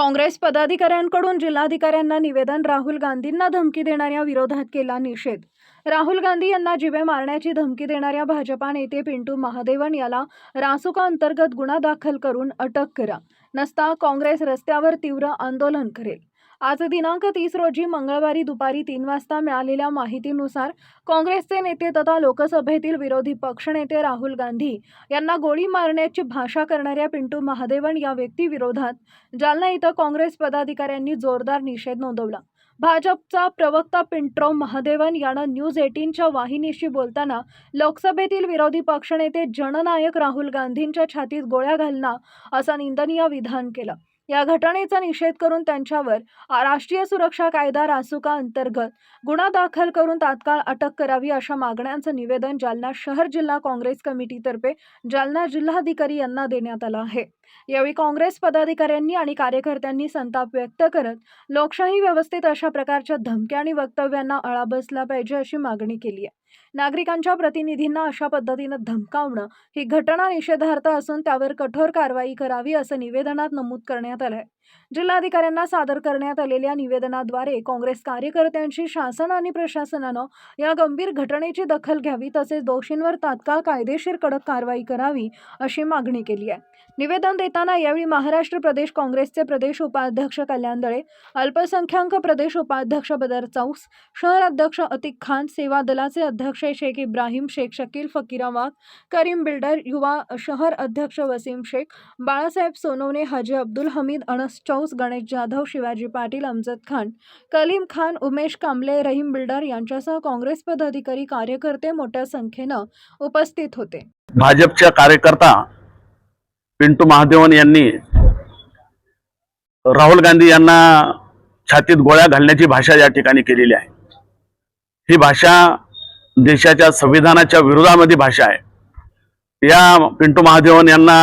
काँग्रेस पदाधिकाऱ्यांकडून जिल्हाधिकाऱ्यांना निवेदन राहुल गांधींना धमकी देणाऱ्या विरोधात केला निषेध. राहुल गांधी यांना जिवे मारण्याची धमकी देणाऱ्या भाजपा नेते पिंटू महादेवन याला रासुका अंतर्गत गुन्हा दाखल करून अटक करा. नसता काँग्रेस रस्त्यावर तीव्र आंदोलन करेल. आज दिनांक तीस रोजी मंगळवारी दुपारी तीन वाजता मिळालेल्या माहितीनुसार काँग्रेसचे नेते तथा लोकसभेतील विरोधी पक्षनेते राहुल गांधी यांना गोळी मारण्याची भाषा करणाऱ्या पिंटू महादेवन या व्यक्तीविरोधात जालना इथं काँग्रेस पदाधिकाऱ्यांनी जोरदार निषेध नोंदवला. भाजपचा प्रवक्ता पिंट्रो महादेवन यानं न्यूज एटीनच्या वाहिनीशी बोलताना लोकसभेतील विरोधी पक्षनेते जननायक राहुल गांधींच्या छातीत गोळ्या घालणं असं निंदनीय विधान केलं. या घटनेचा निषेध करून त्यांच्यावर राष्ट्रीय सुरक्षा कायदा रासुका अंतर्गत गुन्हा दाखल करून तात्काळ अटक करावी अशा मागण्यांचं निवेदन जालना शहर जिल्हा काँग्रेस कमिटीतर्फे जालना जिल्हाधिकारी यांना देण्यात आलं आहे. यावेळी काँग्रेस पदाधिकाऱ्यांनी आणि कार्यकर्त्यांनी संताप व्यक्त करत लोकशाही व्यवस्थेत अशा प्रकारच्या धमक्या आणि वक्तव्यांना आळा बसला पाहिजे अशी मागणी केली आहे. नागरिकांच्या प्रतिनिधींना अशा पद्धतीनं धमकावणं ही घटना निषेधार्थ असून त्यावर कठोर कारवाई करावी असं निवेदनात नमूद करण्यात आलंय. जिल्हाधिकाऱ्यांना सादर करण्यात आलेल्या निवेदनाद्वारे काँग्रेस कार्यकर्त्यांशी शासन आणि प्रशासनानं या गंभीर घटनेची दखल घ्यावी तसेच दोषींवर तात्काळ कायदेशीर कडक कारवाई करावी अशी मागणी केली आहे. निवेदन देताना यावेळी महाराष्ट्र प्रदेश काँग्रेसचे प्रदेश उपाध्यक्ष कल्याण दळे अल्पसंख्याक प्रदेश उपाध्यक्ष बदर चौस शहर अध्यक्ष अतिक खान सेवा दलाचे अध्यक्ष शेख इब्राहिम शेख शकील फकीरा करीम बिल्डर युवा शहर अध्यक्ष वसीम शेख बाळासाहेब सोनवणे हाजी अब्दुल हमीद अनस चौस गणेश जाधव शिवाजी पाटील अमजद खान कलीम खान उमेश कांबले रहीम बिल्डर यांच्यासह काँग्रेस पदाधिकारी कार्यकर्ते मोठ्या संख्येनं उपस्थित होते. भाजपच्या कार्यकर्ता पिंटू महादेवन यांनी राहुल गांधी यांना छातीत गोळ्या घालण्याची भाषा या ठिकाणी केलेली आहे. ही भाषा देशाच्या संविधानाच्या विरोधामध्ये भाषा आहे. या पिंटू महादेवन यांना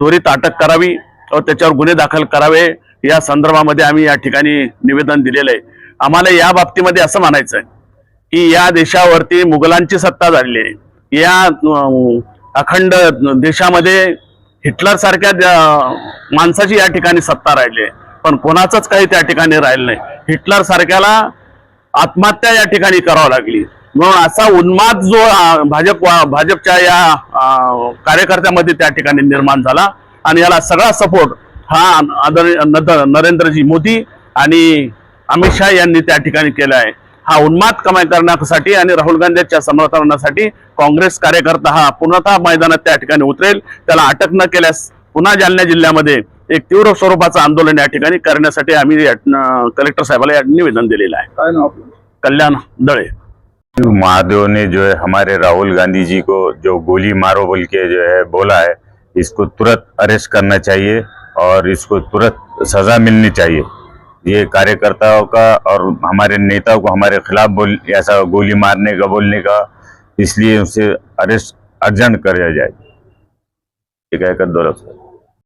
त्वरित अटक करावी व त्याच्यावर गुन्हे दाखल करावे या संदर्भामध्ये आम्ही या ठिकाणी निवेदन दिलेलं आहे. आम्हाला या बाबतीमध्ये असं म्हणायचं आहे की या देशावरती मुघलांची सत्ता झालेली आहे. या अखंड देशामध्ये हिटलर सारख्या माणसाची या ठिकाणी सत्ता राहिली आहे. पण कोणाचंच काही त्या ठिकाणी राहिलं नाही. हिटलर सारख्याला आत्महत्या या ठिकाणी करावं लागली. म्हणून असा उन्माद जो भाजप भाजपच्या या कार्यकर्त्यामध्ये त्या ठिकाणी निर्माण झाला. आणि याला सगळा सपोर्ट हा आदरणीय नरेंद्रजी मोदी आणि अमित शहा यांनी त्या ठिकाणी केला आहे. हा उन्माद कमाई करण्यासाठी आणि राहुल गांधीच्या समर्थनासाठी काँग्रेस कार्यकर्ता हा पूर्णतः मैदानात त्या ठिकाणी उतरेल. त्याला अटक न केल्यास पुन्हा जालना जिल्ह्यामध्ये एक तीव्र स्वरूपाचं आंदोलन या ठिकाणी करण्यासाठी आम्ही कलेक्टर साहेबाला निवेदन दिलेलं आहे. कल्याण दळे. महादेव ने जो है हमारे राहुल गांधी जी को जो गोली मारो बोल के जो है बोला है, इसको तुरंत अरेस्ट करना चाहिए और इसको तुरंत सजा मिलनी चाहिए। ये कार्यकर्ताओं का और हमारे नेताओं को हमारे खिलाफ बोल, ऐसा गोली मारने का, बोलने का, इसलिए उसे अरेस्ट अर्जेंट कराया जाए। ये कहकर दो रखा